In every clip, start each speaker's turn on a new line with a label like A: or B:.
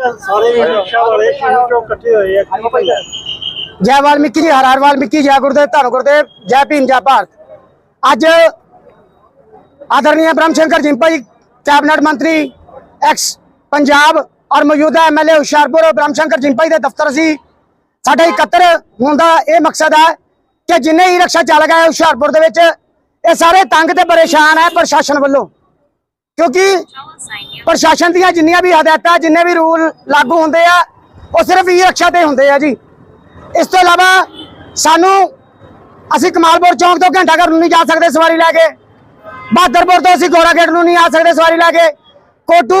A: ਸਾਰੇ ਰਿਕਸ਼ਾ ਵਾਲੇ ਸ਼ਹਿਰ
B: ਜੈ ਵਾਲਮੀਕੀ ਜੀ ਹਰ ਹਰ ਵਾਲਮੀਕੀ ਜੈ ਗੁਰਦੇਵ ਧੰਨ ਗੁਰਦੇਵ ਜੈ ਭੀਮ ਜੈ ਭਾਰਤ। ਅੱਜ ਆਦਰਨੀय ਬ੍ਰਹਮ ਸ਼ੰਕਰ ਜਿੰਪਾ ਜੀ ਕੈਬਨਿਟ ਮੰਤਰੀ ਐਕਸ ਪੰਜਾਬ ਔਰ ਮੌਜੂਦਾ ਐਮਐਲਏ ਹੁਸ਼ਿਆਰਪੁਰ ਬ੍ਰਹਮ ਸ਼ੰਕਰ ਜਿੰਪਾ ਜੀ ਦੇ ਦਫ਼ਤਰ ਸੀ। ਸਾਡਾ 71 ਹੁੰਦਾ ਇਹ ਮਕਸਦ ਹੈ ਕਿ ਜਿੰਨੇ ਹੀ ਰਕਸ਼ਾ ਚਾਲਕ ਆਏ ਹੁਸ਼ਿਆਰਪੁਰ ਦੇ ਵਿੱਚ ਇਹ ਸਾਰੇ ਤੰਗ ਤੇ ਪਰੇਸ਼ਾਨ ਹੈ ਪ੍ਰਸ਼ਾਸਨ ਵੱਲੋਂ। ਕਿਉਂਕਿ ਪ੍ਰਸ਼ਾਸਨ ਦੀਆਂ ਜਿੰਨੀਆਂ ਵੀ ਹਦਾਇਤਾਂ, ਜਿੰਨੇ ਵੀ ਰੂਲ ਲਾਗੂ ਹੁੰਦੇ ਆ, ਉਹ ਸਿਰਫ ਈ ਰਕਸ਼ਾ ਤੇ ਹੁੰਦੇ ਆ ਜੀ। ਇਸ ਤੋਂ ਇਲਾਵਾ ਸਾਨੂੰ, ਅਸੀਂ ਕਮਾਲਪੁਰ ਚੌਂਕ ਤੋਂ ਘੰਟਾ ਘਰ ਨੂੰ ਨਹੀਂ ਜਾ ਸਕਦੇ ਸਵਾਰੀ ਲੈ ਕੇ। ਬਹਾਦਰਪੁਰ ਤੋਂ ਅਸੀਂ ਗੋਰਾ ਗੇਟ ਨੂੰ ਨਹੀਂ ਆ ਸਕਦੇ ਸਵਾਰੀ ਲੈ ਕੇ। ਕੋਟੂ,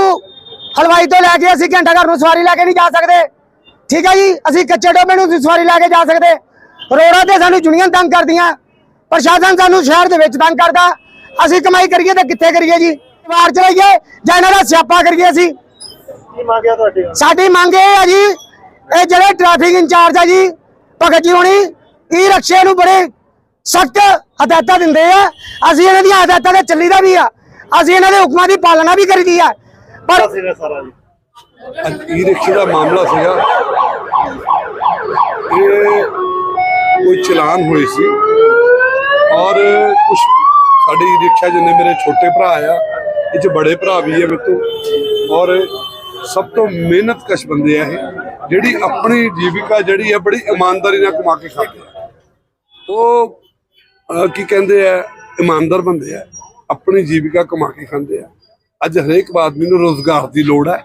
B: ਹਲਵਾਈ ਤੋਂ ਲੈ ਕੇ ਅਸੀਂ ਘੰਟਾ ਘਰ ਨੂੰ ਸਵਾਰੀ ਲੈ ਕੇ ਨਹੀਂ ਜਾ ਸਕਦੇ। ਠੀਕ ਹੈ ਜੀ, ਅਸੀਂ ਕੱਚੇ ਡੋਬੇ ਨੂੰ ਸਵਾਰੀ ਲੈ ਕੇ ਜਾ ਸਕਦੇ। ਰੋਡਾਂ ਤੇ ਸਾਨੂੰ ਜੁਨੀਅਨ ਤੰਗ ਕਰਦੀਆਂ। ਪ੍ਰਸ਼ਾਸਨ ਸਾਨੂੰ ਸ਼ਹਿਰ ਦੇ ਵਿੱਚ ਤੰਗ ਕਰਦਾ। ਅਸੀਂ ਕਮਾਈ ਕਰੀਏ ਤਾਂ ਕਿੱਥੇ ਕਰੀਏ ਜੀ? ਵਾਰ ਚਲਾਈਏ ਜਾਂ ਇਹਨਾਂ ਦਾ ਸਿਆਪਾ ਕਰੀਏ ਅਸੀਂ?
A: ਕੀ ਮੰਗਿਆ ਤੁਹਾਡੇ?
B: ਸਾਡੀ ਮੰਗ ਇਹ ਹੈ ਜੀ ਇਹ ਜਿਹੜੇ ਟ੍ਰੈਫਿਕ ਇੰਚਾਰਜ ਆ ਜੀ ਭਗਤ ਜੀ ਹੋਣੀ ਈ ਰਕਸ਼ੇ ਨੂੰ ਬੜੇ ਸਖਤ ਹਦਾਇਤਾਂ ਦਿੰਦੇ ਆ। ਅਸੀਂ ਇਹਨਾਂ ਦੀਆਂ ਹਦਾਇਤਾਂ ਤੇ ਚੱਲੀਦਾ ਵੀ ਆ। ਅਸੀਂ ਇਹਨਾਂ ਦੇ ਹੁਕਮਾਂ ਦੀ ਪਾਲਣਾ ਵੀ ਕਰੀਦੀ ਆ। ਪਰ
A: ਸੀਗਾ ਸਾਰਾ ਜੀ।
C: ਈ ਰਿਕਸ਼ੇ ਦਾ ਮਾਮਲਾ ਸੀਗਾ। ਇਹ ਕੋਈ ਚਲਾਨ ਹੋਈ ਸੀ। ਔਰ ਕੁਝ ਸਾਡੇ ਈ ਰਿਕਸ਼ਾ ਜਿੰਨੇ ਮੇਰੇ ਛੋਟੇ ਭਰਾ ਆ ਇਹ ਚ ਬੜੇ ਭਰਾ ਵੀ ਹੈ ਮੇਰੇ ਤੋਂ। ਔਰ ਸਭ ਤੋਂ ਮਿਹਨਤਕਸ਼ ਬੰਦੇ ਆ ਇਹ, ਜਿਹੜੀ ਆਪਣੀ ਜੀਵਿਕਾ ਜਿਹੜੀ ਹੈ ਬੜੀ ਇਮਾਨਦਾਰੀ ਨਾਲ ਕਮਾ ਕੇ ਖਾਂਦੇ ਆ ਉਹ ਕੀ ਕਹਿੰਦੇ ਆ, ਇਮਾਨਦਾਰ ਬੰਦੇ ਆ, ਆਪਣੀ ਜੀਵਿਕਾ ਕਮਾ ਕੇ ਖਾਂਦੇ ਆ। ਅੱਜ ਹਰੇਕ ਆਦਮੀ ਨੂੰ ਰੋਜ਼ਗਾਰ ਦੀ ਲੋੜ ਹੈ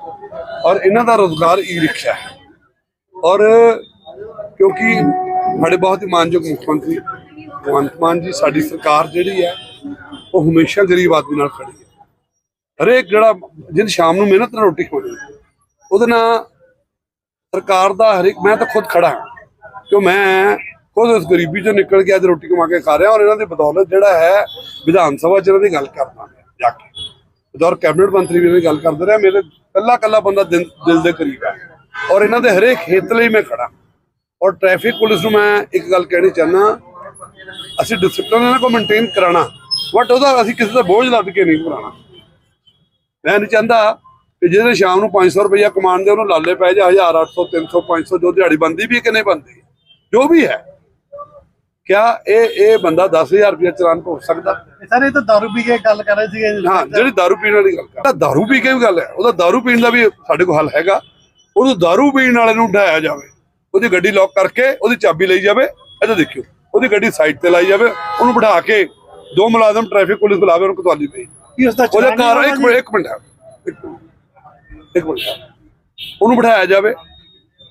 C: ਔਰ ਇਹਨਾਂ ਦਾ ਰੋਜ਼ਗਾਰ ਈ ਰਿਕਸ਼ਾ ਹੈ। ਔਰ ਕਿਉਂਕਿ ਸਾਡੇ ਬਹੁਤ ਇਮਾਨਯੋਗ ਮੁੱਖ ਮੰਤਰੀ ਭਗਵੰਤ ਮਾਨ ਜੀ, ਸਾਡੀ ਸਰਕਾਰ ਜਿਹੜੀ ਹੈ, ਉਹ ਹਮੇਸ਼ਾ ਗਰੀਬ ਆਦਮੀ ਨਾਲ ਖੜੀ ਹੈ। ਹਰੇਕ ਜਿਹੜਾ ਜਿਹਨ ਸ਼ਾਮ ਨੂੰ ਮਿਹਨਤ ਨਾਲ ਰੋਟੀ ਖਵਾਉਣੀ ਉਹਦੇ ਨਾਲ ਸਰਕਾਰ ਦਾ ਹਰੇਕ ਮੈਂ ਤਾਂ ਖੁਦ ਖੜਾ ਹਾਂ ਕਿਉਂ ਮੈਂ ਖੁਦ ਉਸ ਗਰੀਬੀ ਚੋਂ ਨਿਕਲ ਕੇ ਅੱਜ ਰੋਟੀ ਕਮਾ ਕੇ ਖਾ ਰਿਹਾ ਔਰ ਇਹਨਾਂ ਦੀ ਬਦੌਲਤ ਜਿਹੜਾ ਹੈ ਵਿਧਾਨ ਸਭਾ ਚ ਇਹਨਾਂ ਦੀ ਗੱਲ ਕਰਨਾ ਜਾ ਕੇ। ਬਤੌਰ ਕੈਬਨਿਟ ਮੰਤਰੀ ਵੀ ਇਹਨਾਂ ਦੀ ਗੱਲ ਕਰਦੇ ਰਿਹਾ, ਮੇਰੇ ਕੱਲਾ ਕੱਲਾ ਬੰਦਾ ਦਿਲ ਦੇ ਕਰੀਬ ਹੈ। ਔਰ ਇਹਨਾਂ ਦੇ ਹਰੇਕ ਹਿੱਤ ਲਈ ਮੈਂ ਖੜਾ। ਔਰ ਟ੍ਰੈਫਿਕ ਪੁਲਿਸ ਨੂੰ ਮੈਂ ਇੱਕ ਗੱਲ ਕਹਿਣੀ ਚਾਹਨਾ ਅਸੀਂ ਡਿਸਪਲਿਨ ਇਹਨਾਂ ਕੋ ਮੇਨਟੇਨ ਕਰਾਣਾ ਬਟ ਉਹਦਾ ਅਸੀਂ ਕਿਸੇ ਦਾ ਬੋਝ ਲੱਦ ਕੇ ਨਹੀਂ ਕਰਾਣਾ ਮੈਂ ਨਹੀਂ ਚਾਹੁੰਦਾ ਕਿ ਜਿਹਦੇ ਸ਼ਾਮ ਨੂੰ 500 ਰੁਪਇਆ ਕਮਾਉਣ ਦੇ ਉਹਨੂੰ ਲਾਲੇ ਪੈ ਜਾ 1000 800 300 500 ਜੋ ਦਿਹਾੜੀ ਬੰਦੀ ਵੀ ਹੈ ਕਿ ਨਹੀਂ ਬੰਦੀ ਜੋ ਵੀ ਹੈ ਕਿਆ ਇਹ ਇਹ ਬੰਦਾ 10000 ਰੁਪਇਆ ਚਲਾਨ ਭੁਗਤ ਸਕਦਾ
A: ਸਰ ਇਹ ਤਾਂ ਦਾਰੂ ਪੀ ਕੇ ਗੱਲ ਕਰ ਰਹੇ ਸੀਗੇ
C: ਹਾਂ ਜਿਹੜੀ दारू ਪੀਣ ਵਾਲੀ ਗੱਲ ਕਰ दारू ਪੀ ਕੇ ਵੀ ਗੱਲ ਹੈ ਉਹਦਾ दारू ਪੀਣ ਦਾ ਵੀ ਸਾਡੇ ਕੋਲ ਹੱਲ ਹੈਗਾ ਉਹਨੂੰ दारू ਪੀਣ ਵਾਲੇ ਨੂੰ ਢਾਇਆ ਜਾਵੇ ਉਹਦੀ ਗੱਡੀ ਲੌਕ ਕਰਕੇ ਉਹਦੀ ਚਾਬੀ ਲਈ ਜਾਵੇ ਇੱਧਰ ਦੇਖਿਓ ਉਹਦੀ ਗੱਡੀ ਸਾਈਡ ਤੇ ਲਾਈ ਜਾਵੇ ਉਹਨੂੰ ਬਿਠਾ ਕੇ ਦੋ ਮੁਲਾਜ਼ਮ ਟ੍ਰੈਫਿਕ ਪੁਲਿਸ ਬੁਲਾਵੇ ਉਹਨੂੰ ਕਤਵਾਲੀ ਪਈ
A: ਕੀ ਉਸ ਦਾ
C: ਉਹਦੇ ਕਾਰ ਇੱਕ ਮਿੰਟ ਇੱਕ ਮਿੰਟ ਇੱਕ ਮਿੰਟ। ਇੱਕ ਮਿੰਟ। ਹੈ। ਉਹਨੂੰ ਬਿਠਾਇਆ ਜਾਵੇ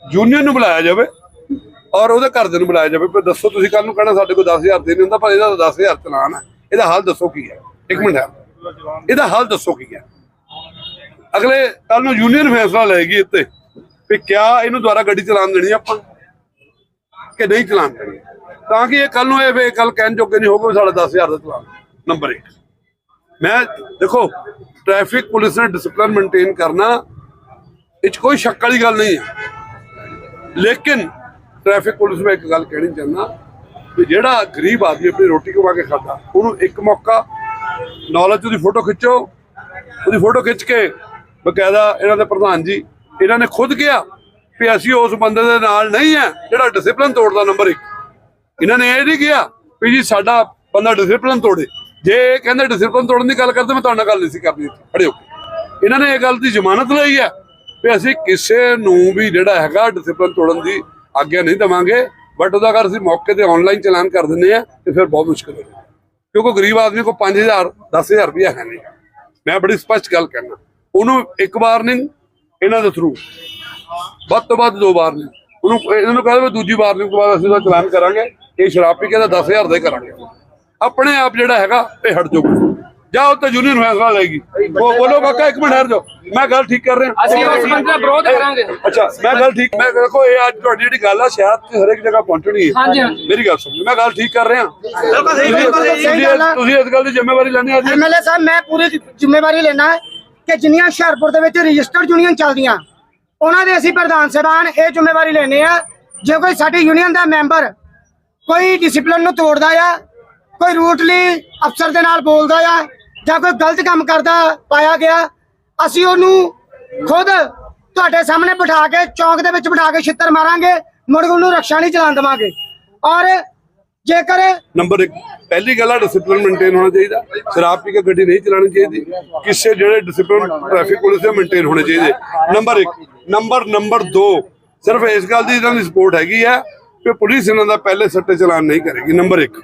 C: ਯੂਨੀਅਨ ਨੂੰ ਬੁਲਾਇਆ ਜਾਵੇ ਔਰ ਉਹਦੇ ਘਰਦਿਆਂ ਨੂੰ ਬੁਲਾਇਆ ਜਾਵੇ। ਵੀ ਦੱਸੋ ਤੁਸੀਂ ਕੱਲ ਨੂੰ ਕਹਿਣਾ ਸਾਡੇ ਕੋਲ 10000 ਦੇ ਨਹੀਂ ਹੁੰਦਾ ਪਰ ਇਹਦਾ ਤਾਂ 10000 ਚਲਾਨ ਹੈ। ਇਹਦਾ ਹੱਲ ਦੱਸੋ ਕੀ ਹੈ? ਇੱਕ ਮਿੰਟ ਹੈ। ਇਹਦਾ ਹੱਲ ਦੱਸੋ ਕੀ ਹੈ? ਅਗਲੇ ਕੱਲ ਨੂੰ ਯੂਨੀਅਨ ਫੈਸਲਾ ਲਏਗੀ ਇੱਥੇ ਵੀ ਕਿਆ ਇਹਨੂੰ ਦੁਬਾਰਾ ਗੱਡੀ ਚਲਾਉਣ ਦੇਣੀ ਆਪਾਂ ਕਿ ਨਹੀਂ ਚਲਾਉਣ ਦੇਣੀ। ਤਾਂ ਕਿ ਇਹ ਕੱਲ ਨੂੰ ਇਹ ਗੱਲ ਕਹਿਣ ਜੋਗੇ ਨਹੀਂ ਵੀ ਸਾਡਾ 10000 ਦਾ ਚਲਾਨ। ਨੰਬਰ 1 ਮੈਂ ਦੇਖੋ ਟ੍ਰੈਫਿਕ ਪੁਲਿਸ ਨੇ ਡਿਸਪਲਿਨ ਮੇਨਟੇਨ ਕਰਨਾ, ਇਹ 'ਚ ਕੋਈ ਸ਼ੱਕ ਵਾਲੀ ਗੱਲ ਨਹੀਂ ਹੈ। ਲੇਕਿਨ ਟ੍ਰੈਫਿਕ ਪੁਲਿਸ ਨੂੰ ਇੱਕ ਗੱਲ ਕਹਿਣੀ ਚਾਹੁੰਦਾ ਵੀ ਜਿਹੜਾ ਗਰੀਬ ਆਦਮੀ ਆਪਣੀ ਰੋਟੀ ਕਮਾ ਕੇ ਖਾਂਦਾ, ਉਹਨੂੰ ਇੱਕ ਮੌਕਾ ਨੌਲੇਜ ਉਹਦੀ ਫੋਟੋ ਖਿੱਚੋ, ਉਹਦੀ ਫੋਟੋ ਖਿੱਚ ਕੇ ਬਕਾਇਦਾ ਇਹਨਾਂ ਦੇ ਪ੍ਰਧਾਨ ਜੀ, ਇਹਨਾਂ ਨੇ ਖੁਦ ਕਿਹਾ ਵੀ ਅਸੀਂ ਉਸ ਬੰਦੇ ਦੇ ਨਾਲ ਨਹੀਂ ਹੈ, ਜਿਹੜਾ ਡਿਸਪਲਿਨ ਤੋੜਦਾ ਨੰਬਰ 1 ਇਹਨਾਂ ਨੇ ਇਹ ਨਹੀਂ ਕਿਹਾ ਵੀ ਜੀ ਸਾਡਾ ਬੰਦਾ ਡਿਸਪਲਿਨ ਤੋੜੇ। ਜੇ ਇਹ ਕਹਿੰਦੇ ਡਿਸਪਲਿਨ ਤੋੜਨ ਦੀ ਗੱਲ ਕਰਦੇ, ਮੈਂ ਤੁਹਾਡੇ ਨਾਲ ਗੱਲ ਨਹੀਂ ਸੀ ਕਰਨੀ ਖੜੇ ਹੋ ਕੇ। ਇਹਨਾਂ ਨੇ ਇਹ ਗੱਲ ਦੀ ਜ਼ਮਾਨਤ ਲਈ ਹੈ ਵੀ ਅਸੀਂ ਕਿਸੇ ਨੂੰ ਵੀ ਜਿਹੜਾ ਹੈਗਾ ਡਿਸਪਲਿਨ ਤੋੜਨ ਦੀ ਆਗਿਆ ਨਹੀਂ ਦਵਾਂਗੇ ਬਟ ਉਹਦਾ ਅਗਰ ਅਸੀਂ ਮੌਕੇ ਤੇ ਆਨਲਾਈਨ ਚਲਾਨ ਕਰ ਦਿੰਦੇ ਆ ਤੇ ਫਿਰ ਬਹੁਤ ਮੁਸ਼ਕਲ ਹੋ ਜਾਏਗਾ ਕਿਉਂਕਿ ਗਰੀਬ ਆਦਮੀ ਕੋ 5000 10000 ਰੁਪਇਆ ਹੈ ਨਹੀਂ। ਮੈਂ ਬੜੀ ਸਪਸ਼ਟ ਗੱਲ ਕਰਨਾ ਉਹਨੂੰ ਇੱਕ ਵਾਰਨਿੰਗ ਇਹਨਾਂ ਦੇ ਥਰੂ ਵੱਧ ਤੋਂ ਵੱਧ ਦੋ ਵਾਰਨਿੰਗ ਉਹਨੂੰ, ਇਹਨਾਂ ਨੂੰ ਕਹਿੰਦੇ ਦੂਜੀ ਵਾਰਨਿੰਗ ਤੋਂ ਬਾਅਦ ਅਸੀਂ ਉਹਦਾ ਚਲਾਨ ਕਰਾਂਗੇ। ਇਹ ਸ਼ਰਾਬ ਪੀ ਕੇ ਤਾਂ 10000 ਦਾ ਹੀ ਕਰਾਂਗੇ। ਆਪਣੇ ਆਪ ਜਿਹੜਾ ਹੈਗਾ ਇਹ ਹਟ ਜਾਊਗਾ ਜਾਓ ਤਾਂ ਯੂਨੀਅਨ ਫੈਸਲਾ ਲਏਗੀ ਉਹ ਬੋਲੋ ਕਾਕਾ ਇੱਕ ਮਿੰਟ ਠਹਿਰ ਜਾਓ। ਮੈਂ ਗੱਲ ਠੀਕ ਕਰ ਰਿਹਾ।
D: ਅਸੀਂ ਉਸ ਬੰਦੇ ਦਾ ਵਿਰੋਧ ਕਰਾਂਗੇ।
C: ਅੱਛਾ ਮੈਂ ਗੱਲ ਠੀਕ ਮੈਂ ਦੇਖੋ ਇਹ ਅੱਜ ਤੁਹਾਡੀ ਜਿਹੜੀ ਗੱਲ ਆ ਸ਼ਹਿਰ ਚ ਹਰੇਕ ਜਗ੍ਹਾ ਪਹੁੰਚਣੀ ਹੈ।
D: ਹਾਂਜੀ, ਹਾਂਜੀ।
C: ਮੇਰੀ ਗੱਲ ਸੁਣੋ ਮੈਂ ਗੱਲ ਠੀਕ ਕਰ ਰਿਹਾ। ਤੁਸੀਂ ਇਸ ਗੱਲ ਦੀ ਜ਼ਿੰਮੇਵਾਰੀ ਲੈਣੀ ਅੱਜ?
B: ਐਮਐਲਏ ਸਾਹਿਬ ਮੈਂ ਪੂਰੀ ਜ਼ਿੰਮੇਵਾਰੀ ਲੈਣਾ ਹੈ ਕਿ ਜਿੰਨੀਆਂ ਹੁਸ਼ਿਆਰਪੁਰ ਦੇ ਵਿੱਚ ਰਜਿਸਟਰਡ ਯੂਨੀਅਨ ਚੱਲਦੀਆਂ ਉਹਨਾਂ ਦੇ ਅਸੀਂ ਪ੍ਰਧਾਨ ਸਾਹਿਬਾਨ ਇਹ ਜ਼ਿੰਮੇਵਾਰੀ ਲੈਣੇ ਆ ਜੇ ਕੋਈ ਸਾਡੀ ਯੂਨੀਅਨ ਦਾ ਮੈਂਬਰ ਕੋਈ ਡਿਸਪਲਿਨ ਨੂੰ ਤੋੜਦਾ ਆ ਕੋਈ ਰੂਟਲੀ ਅਫਸਰ ਦੇ ਨਾਲ ਬੋਲਦਾ ਆ, ਜਾਂ ਕੋਈ ਗਲਤ ਕੰਮ ਕਰਦਾ ਪਾਇਆ ਗਿਆ, ਅਸੀਂ ਉਹਨੂੰ ਖੁਦ ਤੁਹਾਡੇ ਸਾਹਮਣੇ ਬਿਠਾ ਕੇ, ਚੌਂਕ ਦੇ ਵਿੱਚ ਬਿਠਾ ਕੇ ਛਿੱਤਰ ਮਾਰਾਂਗੇ, ਮੁੜ ਉਹਨੂੰ ਰਕਸ਼ਾ ਨਹੀਂ ਚਲਾਉਣ ਦੇਵਾਂਗੇ। ਔਰ ਜੇਕਰ
C: ਨੰਬਰ 1 ਪਹਿਲੀ ਗੱਲ ਆ ਡਿਸਪਲਿਨ ਮੇਨਟੇਨ ਹੋਣਾ ਚਾਹੀਦਾ। ਸ਼ਰਾਬ ਪੀ ਕੇ ਗੱਡੀ ਨਹੀਂ ਚਲਾਉਣੀ ਚਾਹੀਦੀ। ਕਿਸੇ ਜਿਹੜੇ ਡਿਸਪਲਿਨ ਟ੍ਰੈਫਿਕ ਪੁਲਿਸ ਦੇ ਮੇਨਟੇਨ ਹੋਣੇ ਚਾਹੀਦੇ। ਨੰਬਰ 1 ਨੰਬਰ ਨੰਬਰ 2 ਸਿਰਫ ਇਸ ਗੱਲ ਦੀ ਇਹਨਾਂ ਦੀ ਸਪੋਰਟ ਹੈਗੀ ਹੈ ਕਿ ਪੁਲਿਸ ਇਹਨਾਂ ਦਾ ਪਹਿਲੇ ਸੱਟੇ ਚਲਾਨ ਨਹੀਂ ਕਰੇਗੀ। ਨੰਬਰ 1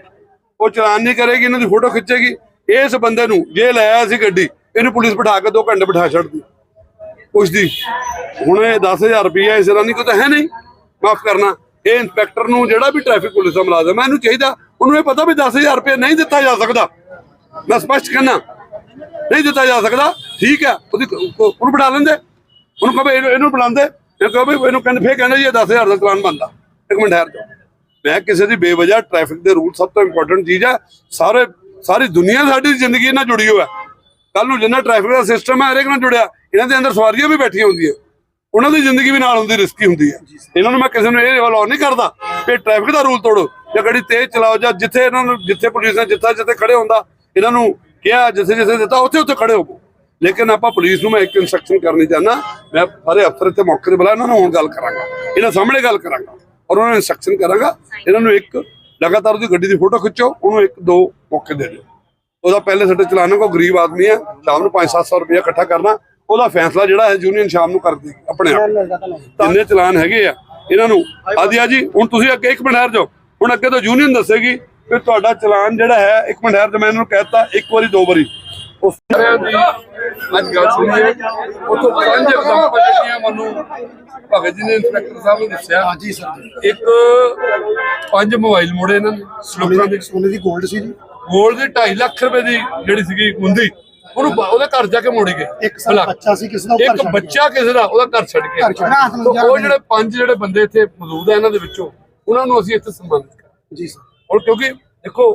C: ਉਹ ਚਲਾਨ ਨਹੀਂ ਕਰੇਗੀ, ਇਹਨਾਂ ਦੀ ਫੋਟੋ ਖਿੱਚੇਗੀ। ਇਸ ਬੰਦੇ ਨੂੰ ਜੇ ਲਾਇਆ ਸੀ ਗੱਡੀ, ਇਹਨੂੰ ਪੁਲਿਸ ਬਿਠਾ ਕੇ 2 ਘੰਟੇ ਬਿਠਾ ਛੱਡਦੀ ਪੁੱਛਦੀ, ਹੁਣ ਇਹ 10000 ਰੁਪਇਆ ਇਸ ਤਰ੍ਹਾਂ ਨਹੀਂ ਕੋਈ ਤਾਂ ਹੈ ਨਹੀਂ। ਮਾਫ ਕਰਨਾ, ਇਹ ਇੰਸਪੈਕਟਰ ਨੂੰ ਜਿਹੜਾ ਵੀ ਟ੍ਰੈਫਿਕ ਪੁਲਿਸ ਦਾ ਮੁਲਾਜ਼ਮ ਹੈ, ਇਹਨੂੰ ਚਾਹੀਦਾ, ਉਹਨੂੰ ਇਹ ਪਤਾ ਵੀ 10000 ਰੁਪਇਆ ਨਹੀਂ ਦਿੱਤਾ ਜਾ ਸਕਦਾ। ਮੈਂ ਸਪਸ਼ਟ ਕਹਿਣਾ ਨਹੀਂ ਦਿੱਤਾ ਜਾ ਸਕਦਾ, ਠੀਕ ਹੈ, ਉਹਦੀ ਉਹਨੂੰ ਬਿਠਾ ਲੈਂਦੇ। ਉਹਨੂੰ ਕਹੋ ਇਹਨੂੰ ਬੁਲਾਉਂਦੇ। ਇਹ ਕਹੋ ਵੀ ਇਹਨੂੰ ਕਹਿੰਦੇ, ਫੇਰ ਕਹਿੰਦੇ ਜੀ ਇਹ 10000 ਦਾ ਚਲਾਨ ਬਣਦਾ। ਇੱਕ ਮਿੰਟ ਠਹਿਰ ਜਾਓ। ਮੈਂ ਕਿਸੇ ਦੀ ਬੇਵਜ੍ਹਾ ਟ੍ਰੈਫਿਕ ਦੇ ਰੂਲ ਸਭ ਤੋਂ ਇੰਪੋਰਟੈਂਟ ਚੀਜ਼ ਹੈ ਸਾਰੇ ਸਾਰੀ ਦੁਨੀਆ ਸਾਡੀ ਜ਼ਿੰਦਗੀ ਨਾਲ ਜੁੜੀ ਹੋਈ ਹੈ। ਕੱਲ ਨੂੰ ਜਿੰਨਾ ਟ੍ਰੈਫਿਕ ਦਾ ਸਿਸਟਮ ਹੈ ਹਰੇਕ ਨਾਲ ਜੁੜਿਆ ਇਹਨਾਂ ਦੇ ਅੰਦਰ ਸਵਾਰੀਆਂ ਵੀ ਬੈਠੀਆਂ ਹੁੰਦੀਆਂ। ਉਹਨਾਂ ਦੀ ਜ਼ਿੰਦਗੀ ਵੀ ਨਾਲ ਹੁੰਦੀ ਰਿਸਕੀ ਹੁੰਦੀ ਹੈ। ਇਹਨਾਂ ਨੂੰ ਮੈਂ ਕਿਸੇ ਨੂੰ ਇਹ ਅਲਾਉ ਨਹੀਂ ਕਰਦਾ ਕਿ ਟ੍ਰੈਫਿਕ ਦਾ ਰੂਲ ਤੋੜੋ ਜਾਂ ਗੱਡੀ ਤੇਜ਼ ਚਲਾਓ ਜਾਂ ਜਿੱਥੇ ਇਹਨਾਂ ਨੂੰ ਜਿੱਥੇ ਪੁਲਿਸ ਨੇ ਜਿੱਥੇ ਜਿੱਥੇ ਖੜੇ ਹੁੰਦਾ ਇਹਨਾਂ ਨੂੰ ਕਿਹਾ ਜਿੱਥੇ ਜਿੱਥੇ ਦਿੱਤਾ ਉੱਥੇ ਉੱਥੇ ਖੜੇ ਹੋਵੋ। ਲੇਕਿਨ ਆਪਾਂ ਪੁਲਿਸ ਨੂੰ ਮੈਂ ਇੱਕ ਇਨਸਟਰਕਸ਼ਨ ਕਰਨੀ ਚਾਹੁੰਦਾ ਮੈਂ ਸਾਰੇ ਅਫਸਰ ਇੱਥੇ ਮੌਕੇ ਤੇ ਬੁਲਾ ਇਹਨਾਂ ਨੂੰ ਹੁਣ ਗੱਲ ਕਰਾਂਗਾ। ਇਹਨਾਂ ਸਾਹਮਣੇ ਗੱਲ ਕਰਾਂਗਾ। ਔਰ ਉਹਨਾਂ ਨੂੰ ਇਨਸਟਰਕਸ਼ਨ ਕਰਾਂਗਾ। ਇਹਨਾਂ ਨੂੰ ਇੱਕ ਲਗਾਤਾਰ ਉਹਦੀ ਗੱਡੀ ਦੀ ਫੋਟੋ ਖਿੱਚੋ, ਉਹਨੂੰ ਇੱਕ ਦੋ ਮੌਕੇ ਦੇ ਦਿਓ। ਉਹਦਾ ਪਹਿਲੇ ਸਾਡੇ ਚਲਾਨ ਕੋ ਗਰੀਬ ਆਦਮੀ ਹੈ। ਸ਼ਾਮ ਨੂੰ 5-700 ਰੁਪਏ ਇਕੱਠਾ ਕਰਨਾ। ਉਹਦਾ ਫੈਸਲਾ ਜਿਹੜਾ ਹੈ ਯੂਨੀਅਨ ਸ਼ਾਮ ਨੂੰ ਕਰਦੀ ਆਪਣੇ ਆਪ। ਜਿੰਨੇ ਚਲਾਨ ਹੈਗੇ ਆ, ਇਹਨਾਂ ਨੂੰ। ਆਦੀ ਆ ਜੀ, ਹੁਣ ਤੁਸੀਂ ਅੱਗੇ ਇੱਕ ਮਿੰਟ ਠਹਿਰ ਜਾਓ। ਹੁਣ ਅੱਗੇ ਤੋਂ ਯੂਨੀਅਨ ਦੱਸੇਗੀ ਕਿ ਤੁਹਾਡਾ ਚਲਾਨ ਜਿਹੜਾ ਹੈ, ਇੱਕ ਮਿੰਟ ਠਹਿਰ ਜਾ ਮੈਂ ਇਹਨਾਂ ਨੂੰ ਕਹਿਤਾ ਇੱਕ ਵਾਰੀ, ਦੋ ਵਾਰੀ। ਉਸ ਤਰ੍ਹਾਂ ਦੀ ਅੱਜ ਗੱਲ ਸੁਣੀਏ ਉਤੋਂ ਪੰਜ ਐਗਜ਼ਾਮਪਲ ਜਿਹੜੀਆਂ ਮੈਨੂੰ ਭਗਤ ਜੀ ਨੇ ਇੰਸਪੈਕਟਰ ਸਾਹਿਬ ਨੂੰ ਦੱਸਿਆ। ਹਾਂਜੀ ਸਰ। ਇੱਕ ਪੰਜ ਮੋਬਾਈਲ ਮੋੜੇ ਇਹਨਾਂ ਨੇ ਲੋਕਾਂ ਦੇ।
A: ਸੋਨੇ ਦੀ 골ਡ ਸੀ ਜੀ।
C: ਗੋਲ ਦੀ 2.5 ਲੱਖ ਰੁਪਏ ਦੀ ਜਿਹੜੀ ਸੀਗੀ ਮੁੰਦੀ ਉਹਨੂੰ ਉਹਦੇ ਘਰ ਜਾ ਕੇ ਮੋੜੀ ਗਏ।
A: ਇੱਕ। ਬੱਚਾ ਸੀ ਕਿਸੇ ਦਾ
C: ਇੱਕ। ਬੱਚਾ ਕਿਸੇ ਦਾ ਉਹਦਾ ਘਰ ਛੱਡ ਕੇ ਉਹ ਜਿਹੜੇ ਪੰਜ ਜਿਹੜੇ ਬੰਦੇ ਇੱਥੇ ਮੌਜੂਦ ਆ ਇਹਨਾਂ ਦੇ ਵਿੱਚੋਂ ਉਹਨਾਂ ਨੂੰ ਅਸੀਂ ਇੱਥੇ ਸਨਮਾਨਿਤ ਕਰਾਂਗੇ।
A: ਜੀ ਸਰ।
C: ਹੁਣ ਕਿਉਂਕਿ ਦੇਖੋ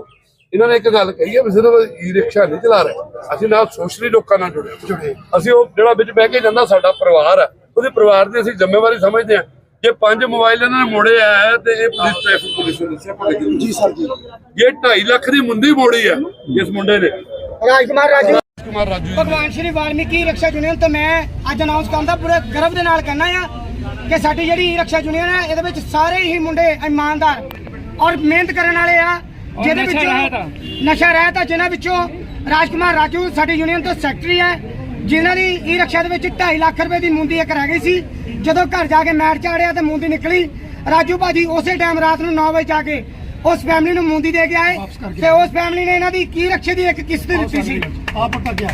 C: ਇਹਨਾਂ ਨੇ ਇੱਕ ਗੱਲ ਕਹੀ ਹੈ ਵੀ ਸਿਰਫ ਈ ਰਿਕਸ਼ਾ ਨਹੀਂ ਚਲਾ ਰਹੇ। ਅਸੀਂ ਨਾਲ ਸੋਸ਼ਲੀ ਲੋਕਾਂ ਨਾਲ ਜੁੜੇ ਅਸੀਂ ਉਹ ਜਿਹੜਾ ਵਿੱਚ ਬਹਿ ਕੇ ਜਾਂਦਾ ਸਾਡਾ ਪਰਿਵਾਰ ਹੈ। ਉਹਦੇ ਪਰਿਵਾਰ ਦੀ ਅਸੀਂ ਜ਼ਿੰਮੇਵਾਰੀ ਸਮਝਦੇ ਹਾਂ। ਜੇ ਪੰਜ ਮੋਬਾਈਲ ਇਹਨਾਂ ਨੇ ਮੋੜੇ ਆ ਤੇ ਇਹ ਪੁਲਿਸ ਟ੍ਰੈਫਿਕ ਪੁਲਿਸ ਨੂੰ ਦੱਸਿਆ ਕਿਉਂ
A: ਜੀ ਸਰ ਜੀ।
C: ਇਹ 2.5 ਲੱਖ ਦੀ ਮੁੰਦੀ ਮੋੜੀ ਹੈ ਇਸ ਮੁੰਡੇ ਨੇ।
B: ਰਾਜਕੁਮਾਰ ਰਾਜੂ।
C: ਕੁਮਾਰ ਰਾਜੂ।
B: ਭਗਵਾਨ ਸ਼੍ਰੀ ਵਾਲਮੀਕੀ ਰਕਸ਼ਾ ਯੂਨੀਅਨ ਤੋਂ ਮੈਂ ਅੱਜ ਅਨਾਉਂਸ ਕਰਦਾ ਪੂਰੇ ਗਰਵ ਦੇ ਨਾਲ ਕਹਿਣਾ ਆ ਕਿ ਸਾਡੀ ਜਿਹੜੀ ਰਕਸ਼ਾ ਯੂਨੀਅਨ ਹੈ ਇਹਦੇ ਵਿੱਚ ਸਾਰੇ ਹੀ ਮੁੰਡੇ ਇਮਾਨਦਾਰ ਔਰ ਮਿਹਨਤ ਕਰਨ ਵਾਲੇ ਆ। ਜਿਹਦੇ ਵਿੱਚ ਨਸ਼ਾ ਰਹਿਤ ਆ ਜਿਨ੍ਹਾਂ ਵਿੱਚੋਂ ਰਾਜਕੁਮਾਰ ਰਾਜੂ ਸਾਡੀ ਯੂਨੀਅਨ ਤੋਂ ਸੈਕਟਰੀ ਹੈ ਜਿਨ੍ਹਾਂ ਦੀ ਈ ਰਕਸ਼ਾ ਦੇ ਵਿੱਚ 2.5 ਲੱਖ ਰੁਪਏ ਦੀ ਮੁੰਦੀ ਇੱਕ ਰਹਿ ਗਈ ਸੀ। ਜਦੋਂ ਘਰ ਜਾ ਕੇ ਮੈਟ ਚਾੜਿਆ ਤੇ ਮੁੰਦੀ ਨਿਕਲੀ ਰਾਜੂ ਭਾਜੀ ਉਸੇ ਟਾਈਮ ਰਾਤ ਨੂੰ 9 ਵਜੇ ਜਾ ਕੇ ਉਸ ਫੈਮਿਲੀ ਨੂੰ ਮੁੰਦੀ ਦੇ ਕੇ ਆਏ ਤੇ ਉਸ ਫੈਮਿਲੀ ਨੇ ਇਹਨਾਂ ਦੀ ਕੀ ਰਕਸ਼ੇ ਦੀ ਇੱਕ ਕਿਸ਼ਤ ਦਿੱਤੀ ਸੀ।
A: ਆਪ ਪੱਕਾ ਗਿਆ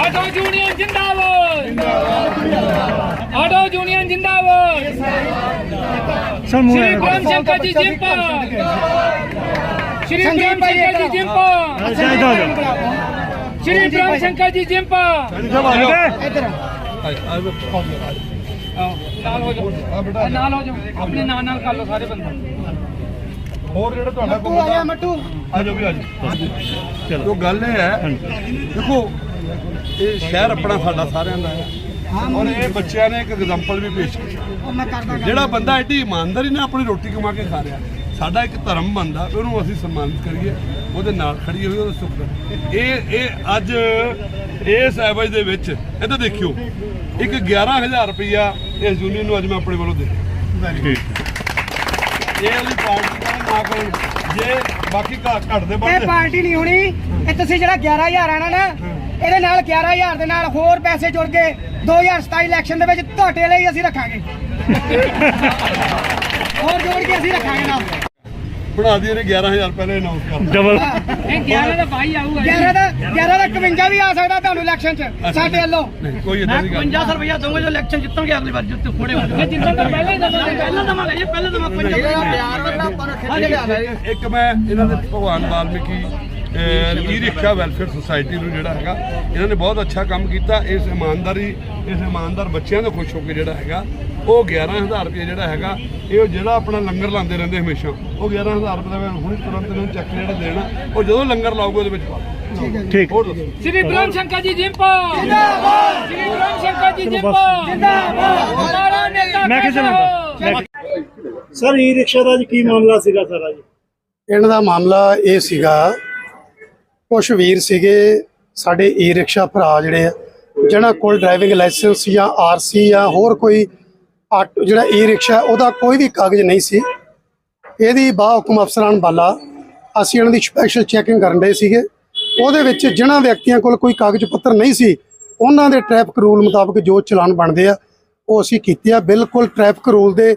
D: ਆਟੋ ਯੂਨੀਅਨ ਜਿੰਦਾਬਾਦ। ਜਿੰਦਾਬਾਦ ਆਟੋ ਯੂਨੀਅਨ ਜਿੰਦਾਬਾਦ। ਸ਼੍ਰੀ ਪ੍ਰੇਮ ਸ਼ੰਕਰ ਜੀ ਜਿੰਪਾ ਸ਼੍ਰੀ
B: ਭਾਈ
D: ਸ਼ੰਕਰ ਜੀ ਜਿੰਪਾ ਸ਼੍ਰੀ ਪ੍ਰੇਮ ਸ਼ੰਕਰ ਜੀ ਜਿੰਪਾ
B: ਇੱਧਰ
D: ਨਾਲ ਹੋ ਜਾਓ। ਨਾਲ ਹੋ ਜਾਓ। ਆਪਣੇ ਨਾਲ ਨਾਲ ਕਰ ਲਓ ਸਾਰੇ ਬੰਦੇ।
C: ਹੋਰ ਜਿਹੜਾ ਤੁਹਾਡਾ
B: ਤੂੰ ਆਇਆ ਮੱਟੂ।
C: ਆ ਜਾਓ ਵੀ ਆ ਜਾਓ। ਚਲੋ। ਗੱਲ ਇਹ ਹੈ ਦੇਖੋ ਇਹ ਸ਼ਹਿਰ ਆਪਣਾ ਸਾਡਾ ਸਾਰਿਆਂ ਦਾ ਹੈ। ਔਰ ਇਹ ਬੱਚਿਆਂ ਨੇ ਇੱਕ ਐਗਜ਼ਾਮਪਲ ਵੀ ਪੇਸ਼ ਕੀਤਾ। ਜਿਹੜਾ ਬੰਦਾ ਐਡੀ ਇਮਾਨਦਾਰੀ ਨਾਲ ਆਪਣੀ ਰੋਟੀ ਕਮਾ ਕੇ ਖਾ ਰਿਹਾ ਸਾਡਾ ਇੱਕ ਧਰਮ ਬੰਦਾ ਉਹਨੂੰ ਅਸੀਂ ਸਨਮਾਨਿਤ ਕਰੀਏ ਉਹਦੇ ਨਾਲ ਖੜੀਏ ਹੋਈ ਉਹਦਾ ਸੁੱਖ। ਇਹ ਇਹ ਅੱਜ ਇਸ ਐਵਜ ਦੇ ਵਿੱਚ ਇੱਧਰ ਦੇਖਿਓ ਇੱਕ 11000 ਰੁਪਇਆ ਇਸ ਯੂਨੀਅਨ ਨੂੰ ਅੱਜ ਮੈਂ ਆਪਣੇ ਵੱਲੋਂ ਦੇ ਇਹ ਵਾਲੀ ਪਾਰਟੀ ਦਾ ਨਾ ਕਰਨ ਜੇ ਬਾਕੀ ਘੱਟ ਘਟਦੇ
B: ਇਹ
C: ਵੱਧਦੇ।
B: ਪਾਰਟੀ ਨਹੀਂ ਹੋਣੀ ਇਹ ਤੁਸੀਂ ਜਿਹੜਾ 11000 ਆਣਾ ਨਾ ਇਹਦੇ ਨਾਲ 11000 ਦੇ ਨਾਲ ਹੋਰ ਪੈਸੇ ਜੁੜ ਕੇ 2027 ਇਲੈਕਸ਼ਨ ਦੇ ਵਿੱਚ ਤੁਹਾਡੇ ਲਈ ਅਸੀਂ ਰੱਖਾਂਗੇ। ਹੋਰ ਜੋੜ ਕੇ ਅਸੀਂ ਰੱਖਾਂਗੇ ਨਾ
C: ਬਣਾ ਦਈਏ ਨੇ 11000 ਪਹਿਲੇ ਅਨਾਉਂਸ ਕਰ
D: ਇਹ 11 ਦਾ ਭਾਈ ਆਊਗਾ।
B: 11 ਦਾ 11 ਦਾ 51 ਵੀ ਆ ਸਕਦਾ ਤੁਹਾਨੂੰ ਇਲੈਕਸ਼ਨ 'ਚ ਸਾਡੇ ਵੱਲੋਂ।
C: ਨਹੀਂ ਕੋਈ ਇਦਾਂ ਦੀ ਗੱਲ ਨਹੀਂ।
D: ਰੁਪਇਆ ਦਊਂਗਾ ਜੋ ਇਲੈਕਸ਼ਨ ਜਿੱਤਣਗੇ ਅਗਲੀ ਵਾਰ ਜਿੱਤੇ ਖੋੜੇ ਹੋਣਗੇ ਜਿੱਤਣ ਤੋਂ ਪਹਿਲਾਂ ਹੀ ਦਵਾਂਗੇ। ਪਹਿਲਾਂ ਦਵਾਂਗੇ ਜੀ ਪਹਿਲਾਂ ਦਵਾਂਗੇ।
C: ਇੱਕ- ਇੱਕ ਮੈਂ ਇਹਨਾਂ ਦੇ ਭਗਵਾਨ Valmiki e rickshaw welfare society ਨੂੰ ਜਿਹੜਾ ਹੈਗਾ ਇਹਨਾਂ ਨੇ ਬਹੁਤ ਅੱਛਾ ਕੰਮ ਕੀਤਾ। ਇਸ ਇਮਾਨਦਾਰੀ ਇਸ ਇਮਾਨਦਾਰ ਬੱਚਿਆਂ ਤੋਂ ਖੁਸ਼ ਹੋ ਕੇ ਜਿਹੜਾ ਹੈਗਾ ਉਹ 11000 ਰੁਪਏ ਜਿਹੜਾ ਹੈਗਾ ਇਹ ਜਿਹੜਾ ਆਪਣਾ ਲੰਗਰ ਲਾਉਂਦੇ ਰਹਿੰਦੇ ਹਮੇਸ਼ਾ ਉਹ 11000 ਰੁਪਏ ਦਾ ਹੁਣ ਤੁਰੰਤ ਇਹਨਾਂ ਚੈੱਕ ਜਿਹੜਾ ਦੇਣਾ ਉਹ ਜਦੋਂ ਲੰਗਰ ਲਾਓਗੇ ਉਹਦੇ ਵਿੱਚ ਪਾ
A: ਠੀਕ
C: ਹੋਰ ਦੱਸੋ।
D: ਸ੍ਰੀ ਬ੍ਰਹਮ ਸ਼ੰਕਰ ਜੀ ਜਿੰਪਾ ਜਿੰਦਾਬਾਦ। ਸ੍ਰੀ ਬ੍ਰਹਮ ਸ਼ੰਕਰ ਜੀ
A: ਜਿੰਪਾ ਜਿੰਦਾਬਾਦ।
D: ਮੈਂ
A: ਕਿਸੇ
D: ਨੂੰ
A: ਸਰ ਇਹ ਰਿਕਸ਼ਾ ਦਾ ਕੀ ਮਾਮਲਾ ਸੀਗਾ ਸਾਰਾ
E: ਇਹਨਾਂ ਦਾ ਮਾਮਲਾ ਇਹ ਸੀਗਾ ਕੁਝ ਵੀਰ ਸੀਗੇ ਸਾਡੇ ਈ ਰਿਕਸ਼ਾ ਭਰਾ ਜਿਹੜੇ ਆ, ਜਿਹਨਾਂ ਕੋਲ ਡਰਾਈਵਿੰਗ ਲਾਇਸੈਂਸ ਜਾਂ ਆਰਸੀ ਜਾਂ ਹੋਰ ਕੋਈ ਆਟੋ, ਜਿਹੜਾ ਈ ਰਿਕਸ਼ਾ ਉਹਦਾ ਕੋਈ ਵੀ ਕਾਗਜ਼ ਨਹੀਂ ਸੀ। ਇਹਦੀ ਬਾ ਹੁਕਮ ਅਫਸਰਾਨ ਬਾਲਾ। ਅਸੀਂ ਇਹਨਾਂ ਦੀ ਸਪੈਸ਼ਲ ਚੈਕਿੰਗ ਕਰਨ ਦੇ ਸੀਗੇ। ਉਹਦੇ ਵਿੱਚ ਜਿਹਨਾਂ ਵਿਅਕਤੀਆਂ ਕੋਲ ਕੋਈ ਕਾਗਜ਼ ਪੱਤਰ ਨਹੀਂ ਸੀ, ਉਹਨਾਂ ਦੇ ਟ੍ਰੈਫਿਕ ਰੂਲ ਮੁਤਾਬਕ ਜੋ ਚਲਾਨ ਬਣਦੇ ਆ, ਉਹ ਅਸੀਂ ਕੀਤੇ ਆ। ਬਿਲਕੁਲ ਟ੍ਰੈਫਿਕ ਰੂਲ ਦੇ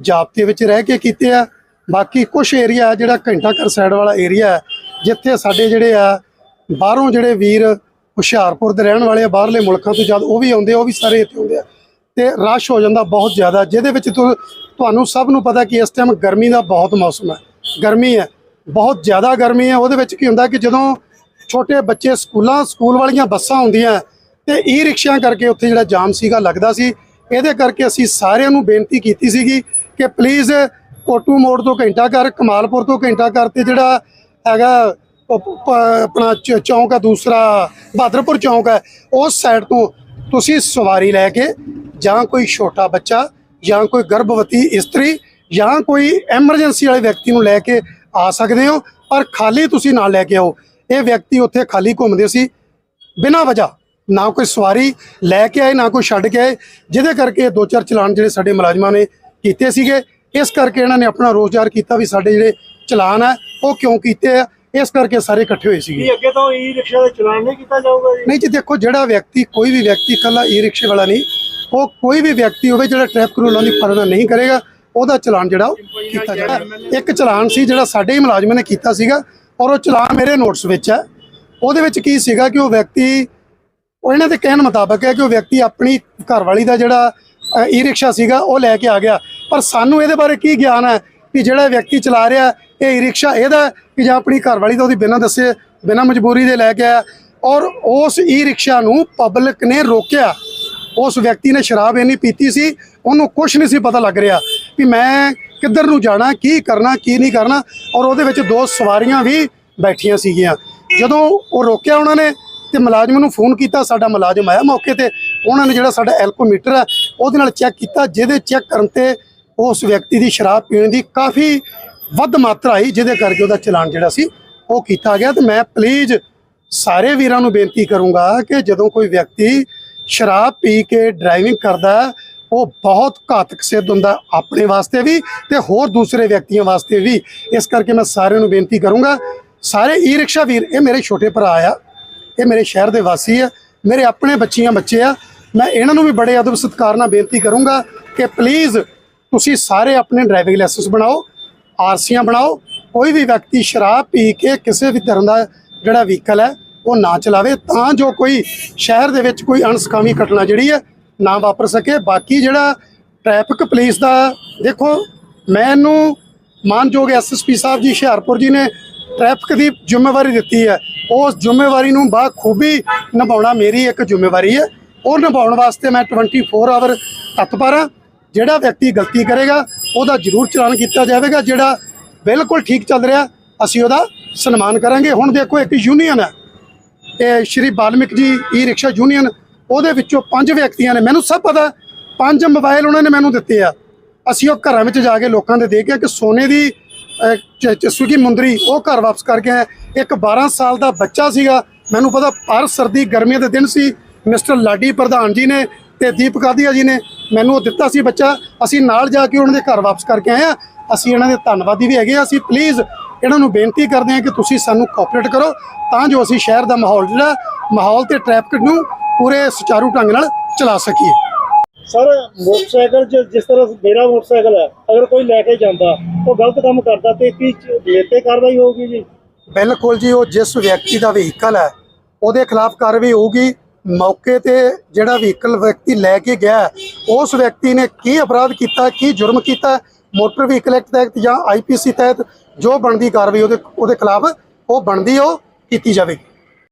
E: ਜਾਬਤੇ ਵਿੱਚ ਰਹਿ ਕੇ ਕੀਤੇ ਆ। ਬਾਕੀ ਕੁਝ ਏਰੀਆ ਜਿਹੜਾ ਘੰਟਾ ਘਰ ਸਾਈਡ ਵਾਲਾ ਏਰੀਆ ਹੈ ਜਿੱਥੇ ਸਾਡੇ ਜਿਹੜੇ ਆ, ਬਾਹਰੋਂ ਜਿਹੜੇ ਵੀਰ ਹੁਸ਼ਿਆਰਪੁਰ ਦੇ ਰਹਿਣ ਵਾਲੇ ਆ, ਬਾਹਰਲੇ ਮੁਲਕਾਂ ਤੋਂ ਜਦ ਉਹ ਵੀ ਆਉਂਦੇ ਆ, ਉਹ ਵੀ ਸਾਰੇ ਇੱਥੇ ਆਉਂਦੇ ਆ। ਤੇ ਰਸ਼ ਹੋ ਜਾਂਦਾ ਬਹੁਤ ਜ਼ਿਆਦਾ, ਜਿਹਦੇ ਵਿੱਚ ਤੁਹਾਨੂੰ ਸਭ ਨੂੰ ਪਤਾ ਕਿ ਇਸ ਟਾਈਮ ਗਰਮੀ ਦਾ ਬਹੁਤ ਮੌਸਮ ਹੈ। ਗਰਮੀ ਹੈ, ਬਹੁਤ ਜ਼ਿਆਦਾ ਗਰਮੀ ਹੈ। ਉਹਦੇ ਵਿੱਚ ਕੀ ਹੁੰਦਾ ਕਿ ਜਦੋਂ ਛੋਟੇ ਬੱਚੇ ਸਕੂਲਾਂ, ਸਕੂਲ ਵਾਲੀਆਂ ਬੱਸਾਂ ਆਉਂਦੀਆਂ, ਤੇ ਈ ਰਿਕਸ਼ਿਆਂ ਕਰਕੇ ਉੱਥੇ ਜਿਹੜਾ ਜਾਮ ਸੀਗਾ, ਲੱਗਦਾ ਸੀ। ਇਹਦੇ ਕਰਕੇ ਅਸੀਂ ਸਾਰਿਆਂ ਨੂੰ ਬੇਨਤੀ ਕੀਤੀ ਸੀਗੀ ਕਿ ਪਲੀਜ਼ ਕੋਟੂ ਮੋੜ ਤੋਂ ਘੰਟਾ ਘਰ, ਕਮਾਲਪੁਰ ਤੋਂ ਘੰਟਾ ਘਰ ਤੇ ਜਿਹੜਾ ਹੈਗਾ ਆਪਣਾ ਚ- ਚੌਂਕ ਹੈ ਦੂਸਰਾ ਬਹਾਦਰਪੁਰ ਚੌਂਕ ਹੈ ਉਸ ਸਾਈਡ ਤੋਂ ਤੁਸੀਂ ਸਵਾਰੀ ਲੈ ਕੇ ਜਾਂ ਕੋਈ ਛੋਟਾ ਬੱਚਾ ਜਾਂ ਕੋਈ ਗਰਭਵਤੀ ਇਸਤਰੀ ਜਾਂ ਕੋਈ ਐਮਰਜੈਂਸੀ ਵਾਲੇ ਵਿਅਕਤੀ ਨੂੰ ਲੈ ਕੇ ਆ ਸਕਦੇ ਹੋ, ਪਰ ਖਾਲੀ ਤੁਸੀਂ ਨਾਲ ਲੈ ਕੇ ਆਓ। ਇਹ ਵਿਅਕਤੀ ਉੱਥੇ ਖਾਲੀ ਘੁੰਮਦੇ ਸੀ। ਬਿਨਾਂ ਵਜ੍ਹਾ ਨਾ ਕੋਈ ਸਵਾਰੀ ਲੈ ਕੇ ਆਏ, ਨਾ ਕੋਈ ਛੱਡ ਕੇ ਆਏ, ਜਿਹਦੇ ਕਰਕੇ ਦੋ ਚਾਰ ਚਲਾਨ ਜਿਹੜੇ ਸਾਡੇ ਮੁਲਾਜ਼ਮਾਂ ਨੇ ਕੀਤੇ ਸੀਗੇ। ਇਸ ਕਰਕੇ ਇਹਨਾਂ ਨੇ ਆਪਣਾ ਰੋਜ਼ਗਾਰ ਕੀਤਾ ਵੀ ਸਾਡੇ ਜਿਹੜੇ ਚਲਾਨ ਹੈ ਉਹ ਕਿਉਂ ਕੀਤੇ ਆ? ਇਸ ਕਰਕੇ ਸਾਰੇ ਇਕੱਠੇ ਹੋਏ ਸੀਗੇ।
A: ਅੱਗੇ ਤੋਂ ਈ ਰਿਕਸ਼ਾ ਦਾ ਚਲਾਨ ਨਹੀਂ ਕੀਤਾ ਜਾਊਗਾ ਜੀ?
E: ਨਹੀਂ ਜੀ ਦੇਖੋ ਜਿਹੜਾ ਵਿਅਕਤੀ ਕੋਈ ਵੀ ਵਿਅਕਤੀ ਇਕੱਲਾ ਈ ਰਿਕਸ਼ੇ ਵਾਲਾ ਨਹੀਂ ਉਹ ਕੋਈ ਵੀ ਵਿਅਕਤੀ ਹੋਵੇ ਜਿਹੜਾ ਟ੍ਰੈਫਿਕ ਰੂਲਾਂ ਦੀ ਪਾਲਣਾ ਨਹੀਂ ਕਰੇਗਾ ਉਹਦਾ ਚਲਾਨ ਜਿਹੜਾ ਉਹ ਕੀਤਾ ਜਾਏਗਾ। ਇੱਕ ਚਲਾਨ ਸੀ ਜਿਹੜਾ ਸਾਡੇ ਹੀ ਮੁਲਾਜ਼ਮ ਨੇ ਕੀਤਾ ਸੀਗਾ ਔਰ ਉਹ ਚਲਾਨ ਮੇਰੇ ਨੋਟਸ ਵਿੱਚ ਹੈ। ਉਹਦੇ ਵਿੱਚ ਕੀ ਸੀਗਾ ਕਿ ਉਹ ਵਿਅਕਤੀ ਉਹ ਇਹਨਾਂ ਦੇ ਕਹਿਣ ਮੁਤਾਬਕ ਹੈ ਕਿ ਉਹ ਵਿਅਕਤੀ ਆਪਣੀ ਘਰਵਾਲੀ ਦਾ ਜਿਹੜਾ ਈ ਰਿਕਸ਼ਾ ਸੀਗਾ ਉਹ ਲੈ ਕੇ ਆ ਗਿਆ। ਪਰ ਸਾਨੂੰ ਇਹਦੇ ਬਾਰੇ ਕੀ ਗਿਆਨ ਹੈ ਕਿ ਜਿਹੜਾ ਵਿਅਕਤੀ ਚਲਾ ਰਿਹਾ ਇਹ ਈ ਰਿਕਸ਼ਾ ਇਹਦਾ ਕਿ ਜਾਂ ਆਪਣੀ ਘਰਵਾਲੀ ਦਾ ਉਹਦੀ ਬਿਨਾਂ ਦੱਸੇ, ਬਿਨਾਂ ਮਜਬੂਰੀ ਦੇ ਲੈ ਕੇ ਆਇਆ। ਔਰ ਉਸ ਈ ਰਿਕਸ਼ਾ ਨੂੰ ਪਬਲਿਕ ਨੇ ਰੋਕਿਆ। ਉਸ ਵਿਅਕਤੀ ਨੇ ਸ਼ਰਾਬ ਇੰਨੀ ਪੀਤੀ ਸੀ, ਉਹਨੂੰ ਕੁਝ ਨਹੀਂ ਸੀ ਪਤਾ ਲੱਗ ਰਿਹਾ ਕਿ ਮੈਂ ਕਿੱਧਰ ਨੂੰ ਜਾਣਾ, ਕੀ ਕਰਨਾ, ਕੀ ਨਹੀਂ ਕਰਨਾ। ਔਰ ਉਹਦੇ ਵਿੱਚ ਦੋ ਸਵਾਰੀਆਂ ਵੀ ਬੈਠੀਆਂ ਸੀਗੀਆਂ। ਜਦੋਂ ਉਹ ਰੋਕਿਆ ਉਹਨਾਂ ਨੇ ਤੇ ਮੁਲਾਜ਼ਮ ਨੂੰ ਫੋਨ ਕੀਤਾ, ਸਾਡਾ ਮੁਲਾਜ਼ਮ ਆਇਆ ਮੌਕੇ ਤੇ। ਉਹਨਾਂ ਨੇ ਜਿਹੜਾ ਸਾਡਾ ਐਲਕੋਮੀਟਰ ਹੈ, ਉਹਦੇ ਨਾਲ ਚੈੱਕ ਕੀਤਾ, ਜਿਹਦੇ ਚੈੱਕ ਕਰਨ ਤੇ ਉਸ ਵਿਅਕਤੀ ਦੀ ਸ਼ਰਾਬ ਪੀਣ ਦੀ ਕਾਫੀ ਵੱਧ ਮਾਤਰਾ ਆਈ ਜਿਹਦੇ ਕਰਕੇ ਉਹਦਾ ਚਲਾਨ ਜਿਹੜਾ ਸੀ ਉਹ ਕੀਤਾ ਗਿਆ ਤੇ ਮੈਂ ਪਲੀਜ਼ ਸਾਰੇ ਵੀਰਾਂ ਨੂੰ ਬੇਨਤੀ ਕਰੂੰਗਾ ਕਿ ਜਦੋਂ ਕੋਈ ਵਿਅਕਤੀ ਸ਼ਰਾਬ ਪੀ ਕੇ ਡਰਾਈਵਿੰਗ ਕਰਦਾ ਉਹ ਬਹੁਤ ਘਾਤਕ ਸਿੱਧ ਹੁੰਦਾ ਆਪਣੇ ਵਾਸਤੇ ਵੀ ਤੇ ਹੋਰ ਦੂਸਰੇ ਵਿਅਕਤੀਆਂ ਵਾਸਤੇ ਵੀ। ਇਸ ਕਰਕੇ ਮੈਂ ਸਾਰਿਆਂ ਨੂੰ ਬੇਨਤੀ ਕਰੂੰਗਾ, ਸਾਰੇ ਈ ਰਿਕਸ਼ਾ ਵੀਰ, ਇਹ ਮੇਰੇ ਛੋਟੇ ਭਰਾ ਆ, ਇਹ ਮੇਰੇ ਸ਼ਹਿਰ ਦੇ ਵਾਸੀ ਆ, ਮੇਰੇ ਆਪਣੇ ਬੱਚੀਆਂ ਬੱਚੇ ਆ, ਮੈਂ ਇਹਨਾਂ ਨੂੰ ਵੀ ਬੜੇ ਅਦਬ ਸਤਿਕਾਰ ਨਾਲ ਬੇਨਤੀ ਕਰੂੰਗਾ ਕਿ ਪਲੀਜ਼ ਤੁਸੀਂ ਸਾਰੇ ਆਪਣੇ ਡਰਾਈਵਿੰਗ ਲਾਇਸੈਂਸ ਬਣਾਓ ਆਰਸੀਆਂ ਬਣਾਓ, ਕੋਈ ਵੀ ਵਿਅਕਤੀ ਸ਼ਰਾਬ ਪੀ ਕੇ ਕਿਸੇ ਵੀ ਤਰ੍ਹਾਂ ਦਾ ਜਿਹੜਾ ਵਹੀਕਲ ਹੈ, ਉਹ ਨਾ ਚਲਾਵੇ, ਤਾਂ ਜੋ ਕੋਈ ਸ਼ਹਿਰ ਦੇ ਵਿੱਚ ਕੋਈ ਅਣਸਕਾਮੀ ਘਟਨਾ ਜਿਹੜੀ ਹੈ, ਨਾ ਵਾਪਰ ਸਕੇ। ਬਾਕੀ ਜਿਹੜਾ ਟ੍ਰੈਫਿਕ ਪੁਲਿਸ ਦਾ, ਦੇਖੋ, ਮੈਨੂੰ ਮਾਨਯੋਗ ਐਸਐਸਪੀ ਸਾਹਿਬ ਜੀ ਹੁਸ਼ਿਆਰਪੁਰ ਜੀ ਨੇ ਟ੍ਰੈਫਿਕ ਦੀ ਜ਼ਿੰਮੇਵਾਰੀ ਦਿੱਤੀ ਹੈ। ਉਸ ਜ਼ਿੰਮੇਵਾਰੀ ਨੂੰ ਬਾਖੂਬੀ ਨਿਭਾਉਣਾ ਮੇਰੀ ਇੱਕ ਜ਼ਿੰਮੇਵਾਰੀ ਹੈ। ਉਹ ਨਿਭਾਉਣ ਵਾਸਤੇ ਮੈਂ 24 ਆਵਰ ਤਤਪਰ ਹਾਂ ਜਿਹੜਾ ਵਿਅਕਤੀ ਗਲਤੀ ਕਰੇਗਾ ਉਹਦਾ ਜ਼ਰੂਰ ਚਲਾਨ ਕੀਤਾ ਜਾਵੇਗਾ ਜਿਹੜਾ ਬਿਲਕੁਲ ਠੀਕ ਚੱਲ ਰਿਹਾ ਅਸੀਂ ਉਹਦਾ ਸਨਮਾਨ ਕਰਾਂਗੇ। ਹੁਣ ਦੇਖੋ ਇੱਕ ਯੂਨੀਅਨ ਹੈ। ਇਹ ਸ਼੍ਰੀ ਬਾਲਮਿਕ ਜੀ ਈ ਰਿਕਸ਼ਾ ਯੂਨੀਅਨ ਉਹਦੇ ਵਿੱਚੋਂ ਪੰਜ ਵਿਅਕਤੀਆਂ ਨੇ। ਮੈਨੂੰ ਸਭ ਪਤਾ ਪੰਜ ਮੋਬਾਈਲ ਉਹਨਾਂ ਨੇ ਮੈਨੂੰ ਦਿੱਤੇ ਆ। ਅਸੀਂ ਉਹ ਘਰਾਂ ਵਿੱਚ ਜਾ ਕੇ ਲੋਕਾਂ ਦੇ ਦੇ ਕੇ ਕਿ ਸੋਨੇ ਦੀ ਅਹ, ਮੁੰਦਰੀ ਉਹ ਘਰ ਵਾਪਸ ਕਰਕੇ ਆਏ। ਇੱਕ 12 ਸਾਲ ਦਾ ਬੱਚਾ ਸੀਗਾ। ਮੈਨੂੰ ਪਤਾ ਪਰ ਸਰਦੀ ਗਰਮੀਆਂ ਦੇ ਦਿਨ ਸੀ। ਮਿਸਟਰ ਲਾਡੀ ਪ੍ਰਧਾਨ ਜੀ ਨੇ ਤੇ ਦੀਪਕ ਆਦੀਆ ਜੀ ਨੇ ਮੈਨੂੰ ਉਹ ਦਿੱਤਾ ਸੀ ਬੱਚਾ। ਅਸੀਂ ਨਾਲ ਜਾ ਕੇ ਉਹਨਾਂ ਦੇ ਘਰ ਵਾਪਸ ਕਰਕੇ ਆਏ ਆ ਅਸੀਂ ਇਹਨਾਂ ਦੇ ਧੰਨਵਾਦੀ ਵੀ ਹੈਗੇ ਆ ਅਸੀਂ ਪਲੀਜ਼ ਇਹਨਾਂ ਨੂੰ ਬੇਨਤੀ ਕਰਦੇ ਹਾਂ ਕਿ ਤੁਸੀਂ ਸਾਨੂੰ ਕੋਆਪਰੇਟ ਕਰੋ ਤਾਂ ਜੋ ਅਸੀਂ ਸ਼ਹਿਰ ਦਾ ਮਾਹੌਲ ਜਿਹੜਾ ਮਾਹੌਲ ਤੇ ਟ੍ਰੈਫਿਕ ਨੂੰ ਪੂਰੇ ਸੁਚਾਰੂ ਢੰਗ ਨਾਲ ਚਲਾ ਸਕੀਏ।
A: ਸਰ ਮੋਟਰਸਾਈਕਲ ਜਿਸ ਤਰ੍ਹਾਂ ਮੇਰਾ ਮੋਟਰਸਾਈਕਲ ਹੈ ਅਗਰ ਕੋਈ ਲੈ ਕੇ ਜਾਂਦਾ ਉਹ ਗਲਤ ਕੰਮ ਕਰਦਾ ਤੇ ਕੀ ਮੇਤੇ ਕਾਰਵਾਈ ਹੋਊਗੀ ਜੀ?
E: ਬਿਲਕੁਲ ਜੀ ਉਹ ਜਿਸ ਵਿਅਕਤੀ ਦਾ ਵਹੀਕਲ ਹੈ ਉਹਦੇ ਖਿਲਾਫ ਕਾਰਵਾਈ ਹੋਊਗੀ। ਮੌਕੇ ਤੇ ਜਿਹੜਾ ਵਹੀਕਲ ਵਿਅਕਤੀ ਲੈ ਕੇ ਗਿਆ ਉਸ ਵਿਅਕਤੀ ਨੇ ਕੀ ਅਪਰਾਧ ਕੀਤਾ, ਕੀ ਜੁਰਮ ਕੀਤਾ, ਮੋਟਰ ਵਹੀਕਲ ਐਕਟ ਤਹਿਤ ਜਾਂ ਆਈਪੀਸੀ ਤਹਿਤ ਜੋ ਬਣਦੀ ਕਾਰਵਾਈ ਉਹਦੇ ਉਹਦੇ ਖਿਲਾਫ ਉਹ ਬਣਦੀ, ਉਹ ਕੀਤੀ ਜਾਵੇਗੀ।